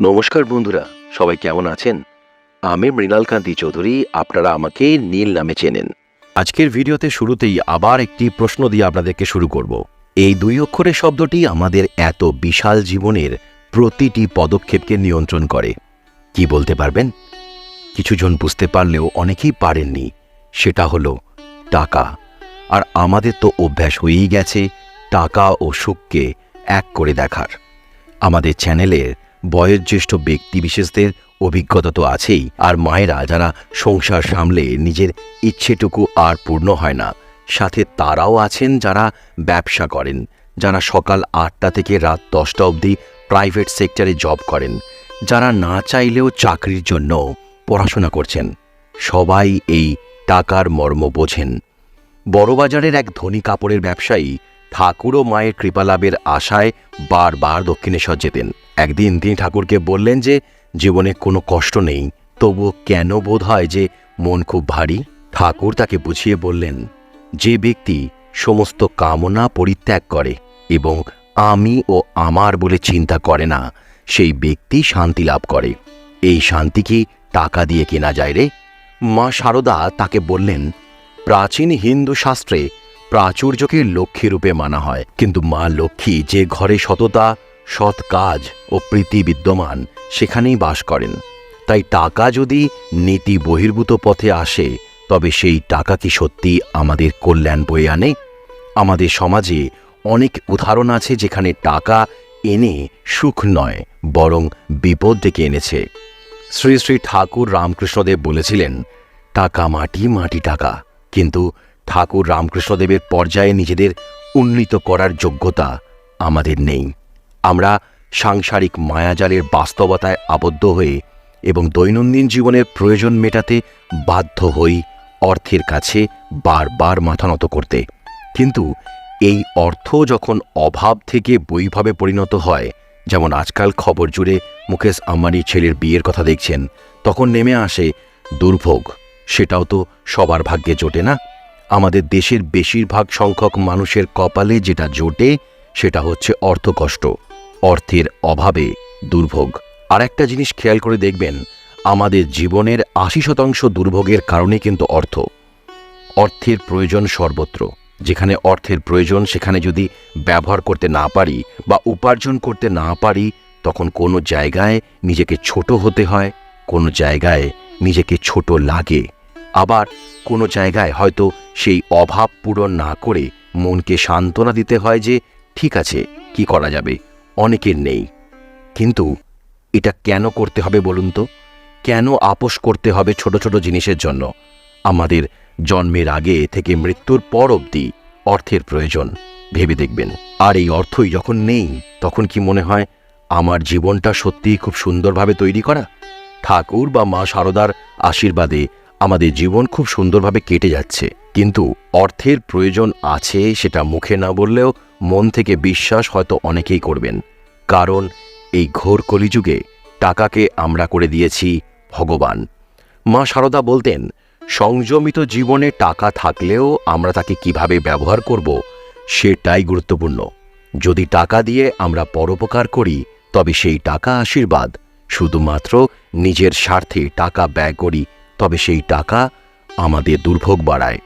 নমস্কার বন্ধুরা, সবাই কেমন আছেন? আমি মৃণাল কান্তি চৌধুরী, আপনারা আমাকে নীল নামে চেনেন। আজকের ভিডিওতে শুরুতেই আবার একটি প্রশ্ন দিয়ে আপনাদেরকে শুরু করব। এই দুই অক্ষরের শব্দটি আমাদের এত বিশাল জীবনের প্রতিটি পদক্ষেপকে নিয়ন্ত্রণ করে। কি বলতে পারবেন? কিছুজন বুঝতে পারলেও অনেকেই পারেননি। সেটা হলো টাকা। আর আমাদের তো অভ্যাস হয়েই গেছে টাকা ও সুখকে এক করে দেখার। আমাদের চ্যানেলের বয়োজ্যেষ্ঠ ব্যক্তিবিশেষদের অভিজ্ঞতা তো আছেই, আর মায়েরা যারা সংসার সামলে নিজের ইচ্ছেটুকু আর পূর্ণ হয় না, সাথে তারাও আছেন যারা ব্যবসা করেন, যারা সকাল আটটা থেকে রাত দশটা অবধি প্রাইভেট সেক্টরে জব করেন, যারা না চাইলেও চাকরির জন্য পড়াশোনা করছেন। সবাই এই টাকার মর্ম বোঝেন। বড়বাজারের এক ধনী কাপড়ের ব্যবসায়ী ঠাকুর ও মায়ের কৃপালাভের আশায় বারবার দক্ষিণেশ্বর যেতেন। একদিন তিনি ঠাকুরকে বললেন যে, জীবনে কোনো কষ্ট নেই, তবুও কেন বোধ হয় যে মন খুব ভারী? ঠাকুর তাকে বুঝিয়ে বললেন, যে ব্যক্তি সমস্ত কামনা পরিত্যাগ করে এবং আমি ও আমার বলে চিন্তা করে না, সেই ব্যক্তি শান্তি লাভ করে। এই শান্তি কি টাকা দিয়ে কেনা যায় রে? মা সারদা তাকে বললেন, প্রাচীন হিন্দু শাস্ত্রে প্রাচুর্যকে লক্ষ্মী রূপে মানা হয়। কিন্তু মা লক্ষ্মী যে ঘরে সততা, সৎ কাজ ও প্রীতি বিদ্যমান, সেখানেই বাস করেন। তাই টাকা যদি নীতি বহির্ভূত পথে আসে, তবে সেই টাকা কি সত্যি আমাদের কল্যাণ বয়ে আনে? আমাদের সমাজে অনেক উদাহরণ আছে যেখানে টাকা এনে সুখ নয়, বরং বিপদ ডেকে এনেছে। শ্রী শ্রী ঠাকুর রামকৃষ্ণদেব বলেছিলেন, টাকা মাটি মাটি টাকা। কিন্তু ঠাকুর রামকৃষ্ণদেবের পর্যায়ে নিজেদের উন্নীত করার যোগ্যতা আমাদের নেই। আমরা সাংসারিক মায়াজালের বাস্তবতায় আবদ্ধ হয়ে এবং দৈনন্দিন জীবনের প্রয়োজন মেটাতে বাধ্য হই অর্থের কাছে বারবার মাথা নত করতে। কিন্তু এই অর্থ যখন অভাব থেকে বৈভাবে পরিণত হয়, যেমন আজকাল খবর জুড়ে মুকেশ আম্বানির ছেলের বিয়ের কথা দেখছেন, তখন নেমে আসে দুর্ভোগ। সেটাও তো সবার ভাগ্যে জোটে না? আমাদের দেশের বেশিরভাগ সংখ্যক মানুষের কপালে যেটা জোটে, সেটা হচ্ছে অর্থকষ্ট। অর্থের অভাবে দুর্ভোগ। আর একটা জিনিস খেয়াল করে দেখবেন, আমাদের জীবনের আশি শতাংশ দুর্ভোগের কারণে কিন্তু অর্থ। অর্থের প্রয়োজন সর্বত্র। যেখানে অর্থের প্রয়োজন, সেখানে যদি ব্যবহার করতে না পারি বা উপার্জন করতে না পারি, তখন কোনো জায়গায় নিজেকে ছোট হতে হয়, কোনো জায়গায় নিজেকে ছোট লাগে। আবার কোনো জায়গায় হয়তো সেই অভাব পূরণ না করে মনকে সান্ত্বনা দিতে হয় যে, ঠিক আছে, কি করা যাবে? অনেকের নেই। কিন্তু এটা কেন করতে হবে বলুন তো? কেন আপোষ করতে হবে ছোট ছোট জিনিসের জন্য? আমাদের জন্মের আগে থেকে মৃত্যুর পর অবধি অর্থের প্রয়োজন, ভেবে দেখবেন। আর এই অর্থই যখন নেই, তখন কি মনে হয় আমার জীবনটা সত্যিই খুব সুন্দরভাবে তৈরি করা? ঠাকুর বা মা শারদার আশীর্বাদে আমাদের জীবন খুব সুন্দরভাবে কেটে যাচ্ছে। কিন্তু অর্থের প্রয়োজন আছে সেটা মুখে না বললেও মন থেকে বিশ্বাস হয়তো অনেকেই করবেন। কারণ এই ঘোর কলিযুগে টাকাকে আমরা করে দিয়েছি ভগবান। মা সারদা বলতেন, সংযমিত জীবনে টাকা থাকলেও আমরা তাকে কীভাবে ব্যবহার করব সেটাই গুরুত্বপূর্ণ। যদি টাকা দিয়ে আমরা পরোপকার করি, তবে সেই টাকা আশীর্বাদ। শুধুমাত্র নিজের স্বার্থে টাকা ব্যয় করি তবে সেই টাকা আমাদের দুর্ভোগ বাড়ায়।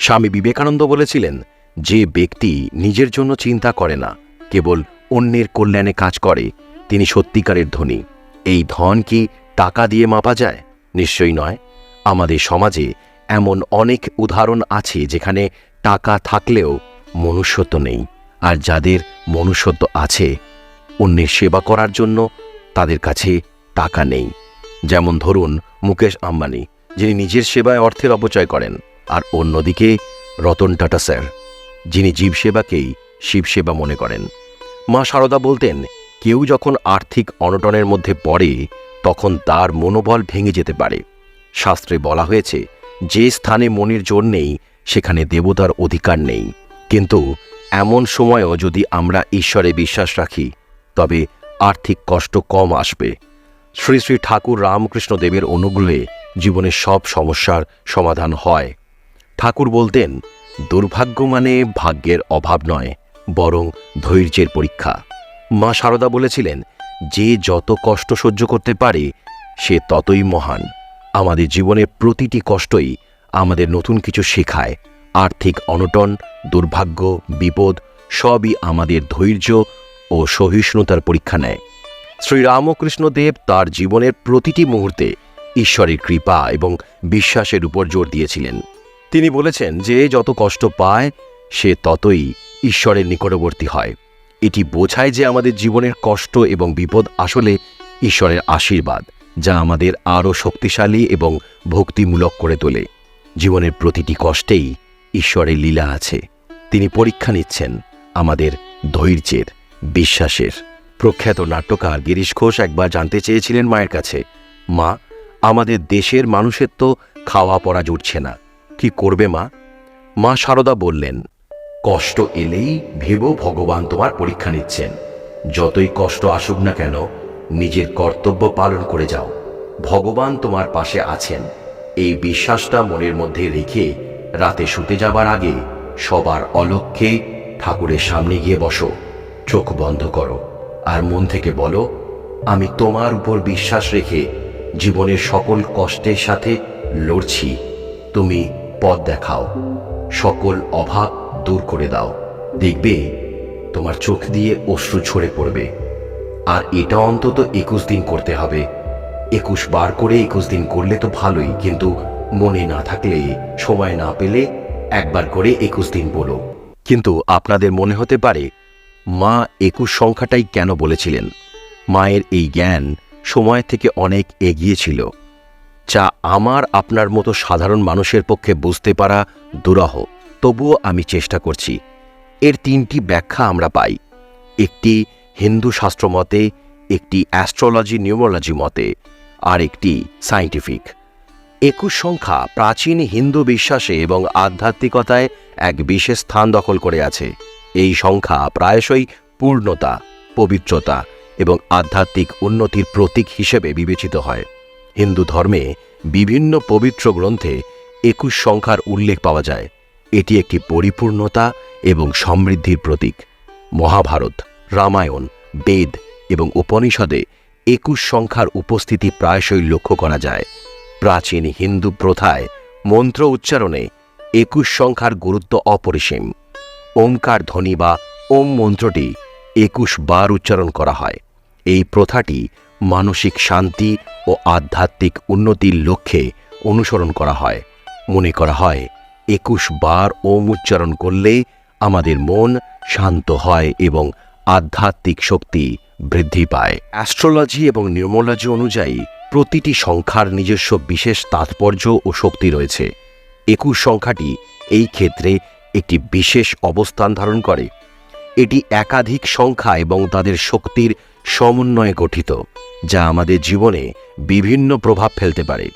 স্বামী বিবেকানন্দ বলেছিলেন, যে ব্যক্তি নিজের জন্য চিন্তা করে না, কেবল অন্যের কল্যাণে কাজ করে, তিনি সত্যিকারের ধনী। এই ধন কি টাকা দিয়ে মাপা যায়? নিশ্চয়ই নয়। আমাদের সমাজে এমন অনেক উদাহরণ আছে যেখানে টাকা থাকলেও মনুষ্যত্ব নেই, আর যাদের মনুষ্যত্ব আছে, অন্যের সেবা করার জন্য তাদের কাছে টাকা নেই। যেমন ধরুন মুকেশ আম্বানি যিনি নিজের সেবায় অর্থের অপচয় করেন, আর অন্যদিকে রতন টাটা স্যার, যিনি জীবসেবাকেই শিবসেবা মনে করেন। মা সারদা বলতেন, কেউ যখন আর্থিক অনটনের মধ্যে পড়ে, তখন তার মনোবল ভেঙে যেতে পারে। শাস্ত্রে বলা হয়েছে, যে স্থানে মনের জোর নেই, সেখানে দেবতার অধিকার নেই। কিন্তু এমন সময়ও যদি আমরা ঈশ্বরে বিশ্বাস রাখি, তবে আর্থিক কষ্ট কম আসবে। শ্রী শ্রী ঠাকুর রামকৃষ্ণ দেবের অনুগ্রহে জীবনের সব সমস্যার সমাধান হয়। ঠাকুর বলতেন, দুর্ভাগ্য মানে ভাগ্যের অভাব নয়, বরং ধৈর্যের পরীক্ষা। মা সারদা বলেছিলেন, যে যত কষ্ট সহ্য করতে পারে, সে ততই মহান। আমাদের জীবনের প্রতিটি কষ্টই আমাদের নতুন কিছু শেখায়। আর্থিক অনটন, দুর্ভাগ্য, বিপদ, সবই আমাদের ধৈর্য ও সহিষ্ণুতার পরীক্ষা নেয়। শ্রীরামকৃষ্ণদেব তার জীবনের প্রতিটি মুহূর্তে ঈশ্বরের কৃপা এবং বিশ্বাসের উপর জোর দিয়েছিলেন। তিনি বলেছেন যে যত কষ্ট পায়, সে ততই ঈশ্বরের নিকটবর্তী হয়। এটি বোঝায় যে আমাদের জীবনের কষ্ট এবং বিপদ আসলে ঈশ্বরের আশীর্বাদ, যা আমাদের আরও শক্তিশালী এবং ভক্তিমূলক করে তোলে। জীবনের প্রতিটি কষ্টেই ঈশ্বরের লীলা আছে। তিনি পরীক্ষা নিচ্ছেন আমাদের ধৈর্যের, বিশ্বাসের। প্রখ্যাত নাট্যকার গিরিশ ঘোষ একবার জানতে চেয়েছিলেন মায়ের কাছে, মা আমাদের দেশের মানুষের তো খাওয়া পড়া জুটছে না। কি করবে মা? মা সারদা বললেন, কষ্ট এলেই ভেবো ভগবান তোমার পরীক্ষা নিচ্ছেন। যতই কষ্ট আসুক না কেন, নিজের কর্তব্য পালন করে যাও। ভগবান তোমার পাশে আছেন। এই বিশ্বাসটা মনের মধ্যে রেখে রাতে শুতে যাবার আগে সবার অলক্ষ্যে ঠাকুরের সামনে গিয়ে বসো। চোখ বন্ধ করো। আর মন থেকে বলো, আমি তোমার উপর বিশ্বাস রেখে জীবনের সকল কষ্টের সাথে লড়ছি। তুমি পথ দেখাও, সকল অভাব দূর করে দাও। দেখবে, তোমার চোখ দিয়ে অশ্রু ঝরে পড়বে। আর এটা অন্তত একুশ দিন করতে হবে। একুশ বার করে একুশ দিন করলে তো ভালোই, কিন্তু মনে না থাকলে, সময় না পেলে একবার করে একুশ দিন বলো। কিন্তু আপনাদের মনে হতে পারে, মা একুশ সংখ্যাটাই কেন বলেছিলেন? মায়ের এই জ্ঞান সময় থেকে অনেক এগিয়ে ছিল, যা আমার আপনার মতো সাধারণ মানুষের পক্ষে বুঝতে পারা দুরহ। তবুও আমি চেষ্টা করছি। এর তিনটি ব্যাখ্যা আমরা পাই। একটি হিন্দু শাস্ত্র মতে, একটি অ্যাস্ট্রোলজি নিউমোলজি মতে, আর একটি সায়েন্টিফিক একুশ সংখ্যা প্রাচীন হিন্দু বিশ্বাসে এবং আধ্যাত্মিকতায় এক বিশেষ স্থান দখল করে আছে। এই সংখ্যা প্রায়শই পূর্ণতা, পবিত্রতা এবং আধ্যাত্মিক উন্নতির প্রতীক হিসেবে বিবেচিত হয়। হিন্দু ধর্মে বিভিন্ন পবিত্র গ্রন্থে একুশ সংখ্যার উল্লেখ পাওয়া যায়। এটি একটি পরিপূর্ণতা এবং সমৃদ্ধির প্রতীক। মহাভারত, রামায়ণ, বেদ এবং উপনিষদে একুশ সংখ্যার উপস্থিতি প্রায়শই লক্ষ্য করা যায়। প্রাচীন হিন্দু প্রথায় মন্ত্র উচ্চারণে একুশ সংখ্যার গুরুত্ব অপরিসীম। ওমকার ধ্বনি বা ওম মন্ত্রটি একুশ বার উচ্চারণ করা হয়। এই প্রথাটি মানসিক শান্তি ও আধ্যাত্মিক উন্নতির লক্ষ্যে অনুসরণ করা হয়। মনে করা হয়, একুশ বার ওম উচ্চারণ করলে আমাদের মন শান্ত হয় এবং আধ্যাত্মিক শক্তি বৃদ্ধি পায়। অ্যাস্ট্রোলজি এবং নিউমোলজি অনুযায়ী প্রতিটি সংখ্যার নিজস্ব বিশেষ তাৎপর্য ও শক্তি রয়েছে। একুশ সংখ্যাটি এই ক্ষেত্রে একটি বিশেষ অবস্থান ধারণ করে। এটি একাধিক সংখ্যা এবং তাদের শক্তির সমন্বয়ে গঠিত, যা আমাদের জীবনে বিভিন্ন প্রভাব ফেলতে পারে।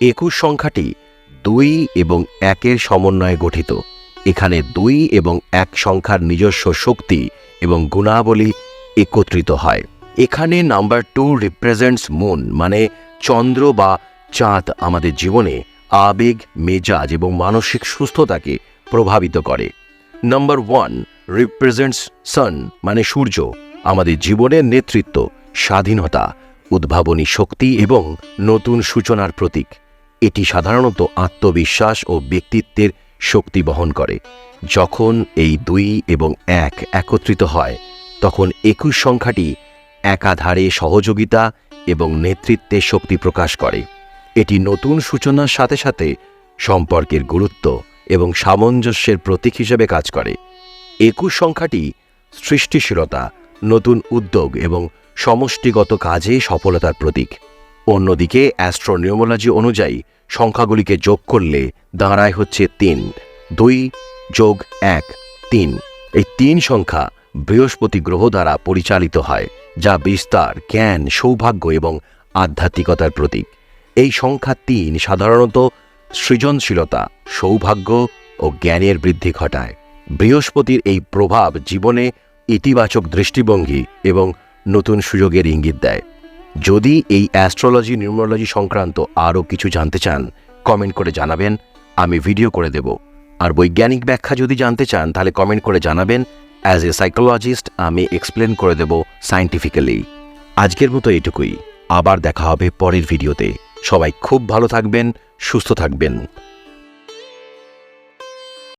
একুশ সংখ্যাটি দুই এবং একের সমন্বয়ে গঠিত। এখানে দুই এবং এক সংখ্যার নিজস্ব শক্তি এবং গুণাবলী একত্রিত হয়। এখানে নাম্বার টু রিপ্রেজেন্টস মুন মানে চন্দ্র বা চাঁদ আমাদের জীবনে আবেগ, মেজাজ এবং মানসিক সুস্থতাকে প্রভাবিত করে। নাম্বার ওয়ান রিপ্রেজেন্টস সান মানে সূর্য। আমাদের জীবনের নেতৃত্ব, স্বাধীনতা, উদ্ভাবনী শক্তি এবং নতুন সূচনার প্রতীক। এটি সাধারণত আত্মবিশ্বাস ও ব্যক্তিত্বের শক্তি বহন করে। যখন এই দুই এবং এক একত্রিত হয়, তখন একুশ সংখ্যাটি একাধারে সহযোগিতা এবং নেতৃত্বে শক্তি প্রকাশ করে। এটি নতুন সূচনার সাথে সাথে সম্পর্কের গুরুত্ব এবং সামঞ্জস্যের প্রতীক হিসেবে কাজ করে। একুশ সংখ্যাটি সৃষ্টিশীলতা নতুন উদ্যোগ এবং সমষ্টিগত কাজে সফলতার প্রতীক। অন্যদিকে অ্যাস্ট্রোনিউমোলজি অনুযায়ী সংখ্যাগুলিকে যোগ করলে দাঁড়ায় হচ্ছে তিন, দুই যোগ এক, তিন। এই তিন সংখ্যা বৃহস্পতি গ্রহ দ্বারা পরিচালিত হয়, যা বিস্তার, জ্ঞান, সৌভাগ্য এবং আধ্যাত্মিকতার প্রতীক। এই সংখ্যা তিন সাধারণত সৃজনশীলতা, সৌভাগ্য ও জ্ঞানের বৃদ্ধি ঘটায়। বৃহস্পতির এই প্রভাব জীবনে ইতিবাচক দৃষ্টিভঙ্গি এবং নতুন সুযোগের ইঙ্গিত দেয়। যদি এই অ্যাস্ট্রোলজি নিউমোলজি সংক্রান্ত আরও কিছু জানতে চান, কমেন্ট করে জানাবেন, আমি ভিডিও করে দেব। আর বৈজ্ঞানিক ব্যাখ্যা যদি জানতে চান, তাহলে কমেন্ট করে জানাবেন। অ্যাজ এ সাইকোলজিস্ট, আমি এক্সপ্লেন করে দেব সায়েন্টিফিক্যালি আজকের মতো এটুকুই। আবার দেখা হবে পরের ভিডিওতে। সবাই খুব ভালো থাকবেন, সুস্থ থাকবেন।